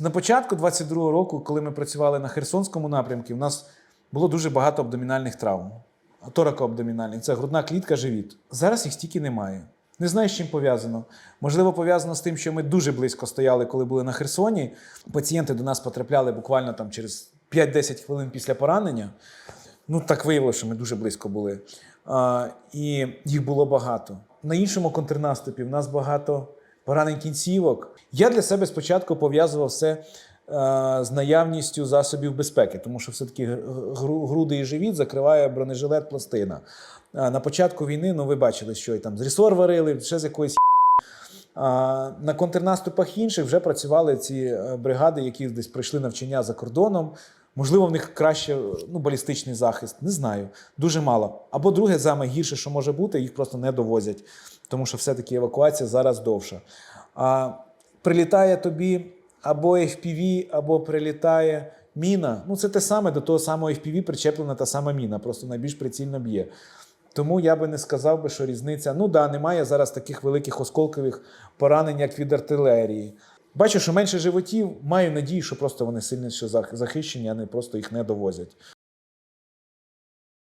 На початку 22-го року, коли ми працювали на Херсонському напрямку, у нас було дуже багато абдомінальних травм. Торакоабдомінальних це грудна клітка, живіт. Зараз їх стільки немає. Не знаю, з чим пов'язано. Можливо, пов'язано з тим, що ми дуже близько стояли, коли були на Херсоні. Пацієнти до нас потрапляли буквально там через 5-10 хвилин після поранення. Ну, так виявилося, що ми дуже близько були. А, і їх було багато. На іншому контрнаступі в нас багато поранень кінцівок. Я для себе спочатку пов'язував все е, з наявністю засобів безпеки, тому що все-таки груди і живіт закриває бронежилет пластина. На початку війни, ну ви бачили, що і там з рісор варили, ще з якоїсь. А на контрнаступах інших вже працювали ці е, бригади, які десь пройшли навчання за кордоном. Можливо, в них краще ну, балістичний захист, не знаю. Дуже мало. Або друге, саме гірше, що може бути, їх просто не довозять, тому що все-таки евакуація зараз довша. А прилітає тобі або FPV, або прилітає міна. Ну, це те саме до того самого FPV причеплена та сама міна, просто найбільш прицільно б'є. Тому я би не сказав би, що різниця. Ну да, немає зараз таких великих осколкових поранень, як від артилерії. Бачу, що менше животів, маю надію, що просто вони сильніше зах- захищені, а не просто їх не довозять.